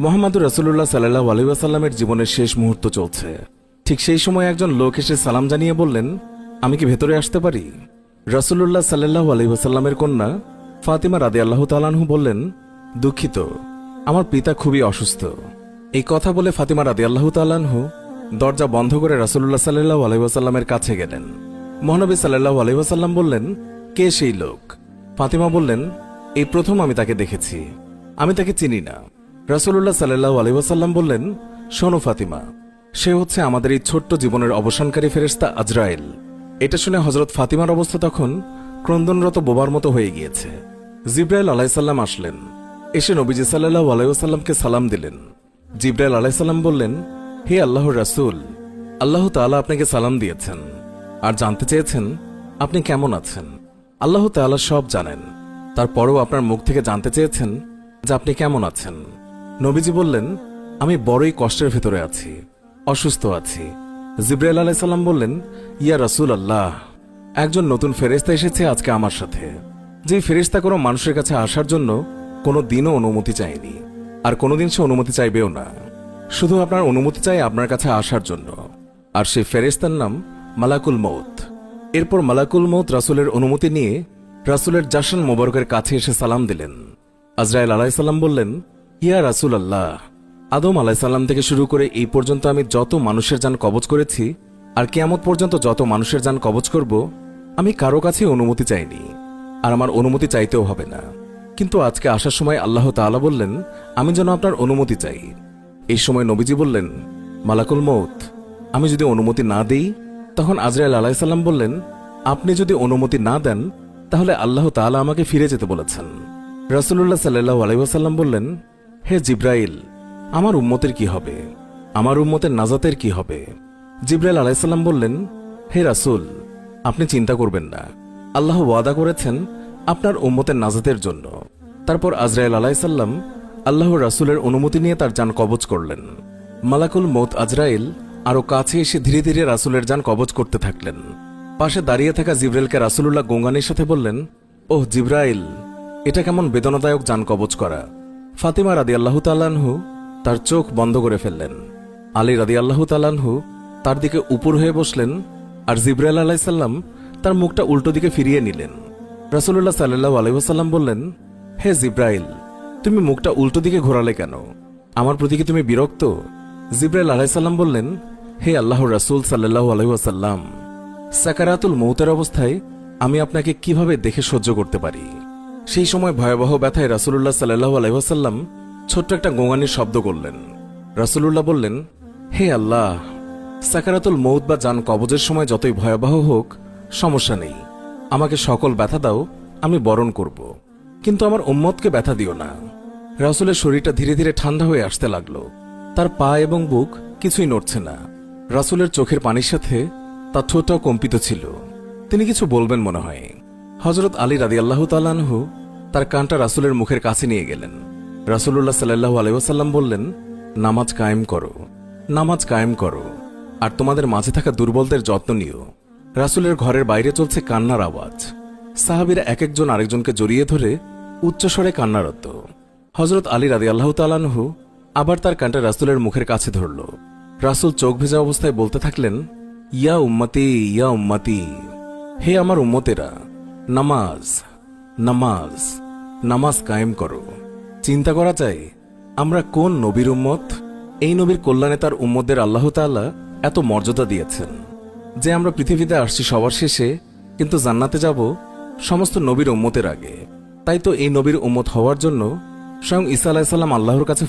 মোহাম্মদুর রসুল্লাহ সাল্লাহ আলহিবাসাল্লামের জীবনের শেষ মুহূর্ত চলছে। ঠিক সেই সময় একজন লোক এসে সালাম জানিয়ে বললেন, আমি কি ভেতরে আসতে পারি? রসুল্লাহ সাল্লাহ আলহিবাসাল্লামের কন্যা ফাতিমা রাদি আল্লাহ তালানহু বললেন, দুঃখিত, আমার পিতা খুবই অসুস্থ। এই কথা বলে ফাতিমা রাদি আল্লাহ তালানহু দরজা বন্ধ করে রাসুল্লাহ সাল্লাহ আলহিবাসাল্লামের কাছে গেলেন। মহানবী সাল্লাহ আলহিবাসাল্লাম বললেন, কে সেই লোক? ফাতিমা বললেন, এই প্রথম আমি তাকে দেখেছি। আমি তাকে চিনি না। রাসুল্লাহ সাল্লাহ আলহিবাসাল্লাম বললেন, শোনো ফাতিমা, সে হচ্ছে আমাদের এই ছোট্ট জীবনের অবসানকারী ফেরেস্তা আজরায়েল এটা শুনে হজরত ফাতিমার অবস্থা তখন ক্রন্দনরত বোবার মতো হয়ে গিয়েছে। জিব্রাইল আলাইসাল্লাম আসলেন। এসে নবীজি সাল্লাহ আলাইসাল্লামকে সালাম দিলেন। জিব্রাইল আলাইসাল্লাম বললেন, হে আল্লাহ রাসূল, আল্লাহ তাআলা আপনাকে সালাম দিয়েছেন আর জানতে চেয়েছেন আপনি কেমন আছেন। আল্লাহ তাআলা সব জানেন। তারপরেও আপনার মুখ থেকে জানতে চেয়েছেন যে আপনি কেমন আছেন। নবীজি বললেন, আমি বড়ই কষ্টের ভেতরে আছি, অসুস্থ আছি। জিব্রাইল আলাইসাল্লাম বললেন, ইয়া রাসূল আল্লাহ একজন নতুন ফেরেস্তা এসেছে আজকে আমার সাথে। যে ফেরেস্তা কোনো মানুষের কাছে আসার জন্য কোনো দিনও অনুমতি চায়নি, আর কোনোদিন সে অনুমতি চাইবেও না। শুধু আপনার অনুমতি চাই আপনার কাছে আসার জন্য। আর সেই ফেরেস্তার নাম মালাকুল মৌত এরপর মালাকুল মৌত রাসুলের অনুমতি নিয়ে রাসুলের জাসান মোবারকের কাছে এসে সালাম দিলেন। আজরাইল আলাইসাল্লাম বললেন ইয়া রাসুল আল্লাহ আদম আলাইসাল্লাম থেকে শুরু করে এই পর্যন্ত আমি যত মানুষের যান কবচ করেছি, আর কেয়ামত পর্যন্ত যত মানুষের যান কবচ করব, আমি কারও কাছে অনুমতি চাইনি, আর আমার অনুমতি চাইতেও হবে না। কিন্তু আজকে আসার সময় আল্লাহ তাআলা বললেন, আমি যেন আপনার অনুমতি চাই। এই সময় নবীজি বললেন, মালাকুল মৌত আমি যদি অনুমতি না দিই, তখন আজরাইল আলাইসাল্লাম বললেন, আপনি যদি অনুমতি না দেন, তাহলে আল্লাহ তাআলা আমাকে ফিরে যেতে বলেছেন। রাসুল্লাহ সাল্লাহ আলাইসাল্লাম বললেন হে জিব্রাইল, আমার উম্মতের কি হবে? আমার উম্মতের নাজাতের কি হবে? জিব্রাইল আলাইসাল্লাম বললেন, হে রাসুল, আপনি চিন্তা করবেন না। আল্লাহ ওয়াদা করেছেন আপনার উম্মতের নাজাতের জন্য। তারপর আজরাইল আলাইসাল্লাম আল্লাহ রাসুলের অনুমতি নিয়ে তার যান কবচ করলেন। মালাকুল মৌত আজরাইল আরও কাছে এসে ধীরে ধীরে রাসূলের যান কবচ করতে থাকলেন। পাশে দাঁড়িয়ে থাকা জিব্রাইলকে রাসূলুল্লাহ গোঙ্গানির সাথে বললেন, ওহ জিব্রাইল, এটা কেমন বেদনাদায়ক যান কবচ করা। ফাতিমা রাদি আল্লাহ তাল্লাহু তার চোখ বন্ধ করে ফেললেন। আলী রাদি আল্লাহ তাল্লাহু তার দিকে উপর হয়ে বসলেন আর জিব্রাইল আলাইসাল্লাম তার মুখটা উল্টো দিকে ফিরিয়ে নিলেন। রাসুল্লাহ সাল্লাহ আলহিহাসাল্লাম বললেন, হে জিব্রাইল, তুমি মুখটা উল্টো দিকে ঘোরালে কেন? আমার প্রতি কি তুমি বিরক্ত? জিব্রাইল আলাইসাল্লাম বললেন, হে আল্লাহ রাসুল সাল্লাহ আলহিহাসাল্লাম সাকারাতুল মৌতের অবস্থায় আমি আপনাকে কীভাবে দেখে সহ্য করতে পারি? সেই সময় ভয়াবহ ব্যথায় রাসুল্লাহ সাল্লাহ আলহিহাসাল্লাম ছোট্ট একটা গোঙানির শব্দ করলেন। রাসুলুল্লাহ বললেন, হে আল্লাহ, সাকারাতুল মৌত বা যান কবজের সময় যতই ভয়াবহ হোক, সমস্যা নেই। আমাকে সকল ব্যথা দাও, আমি বরণ করব। কিন্তু আমার উম্মতকে ব্যথা দিও না। রাসুলের শরীরটা ধীরে ধীরে ঠান্ডা হয়ে আসতে লাগল। তার পা এবং বুক কিছুই নড়ছে না। রাসুলের চোখের পানির সাথে তার ঠোঁটটাও কম্পিত ছিল। তিনি কিছু বলবেন মনে হয়। হজরত আলী রাদি আল্লাহ তাল্লাহু তার কানটা রাসুলের মুখের কাছে নিয়ে গেলেন। রাসুল্লাহ সাল্লাহ আলহাসাল্লাম বললেন, নামাজ কায়েম করো, নামাজ কায়েম করো, আর তোমাদের মাঝে থাকা দুর্বলদের যত্ন নিও। রাসুলের ঘরের বাইরে চলছে কান্নার আওয়াজ। সাহাবিরা এক একজন আরেকজনকে জড়িয়ে ধরে উচ্চস্বরে কান্নারত। হজরত আলী রাদি আল্লাহ তালানহু আবার তার কানটা রাসুলের মুখের কাছে ধরল। রাসুল চোখ ভেজা অবস্থায় বলতে থাকলেন, ইয়া উম্মতি ইয়া উম্মতি, হে আমার উম্মতেরা নামাজ নামাজ নামাজ কায়েম করো। চিন্তা করা যায় আমরা কোন নবীর উম্মত? এই নবীর কল্যাণে তার উম্মদের আল্লাহ তাআলা এত মর্যাদা দিয়েছেন যে আমরা পৃথিবীতে আসছি সবার শেষে, কিন্তু জান্নাতে যাব সমস্ত নবীর উম্মতের আগে। তাই তো এই নবীর উম্মত হওয়ার জন্য স্বয়ং ইসা আলাহিসাল্লাম আল্লাহর কাছে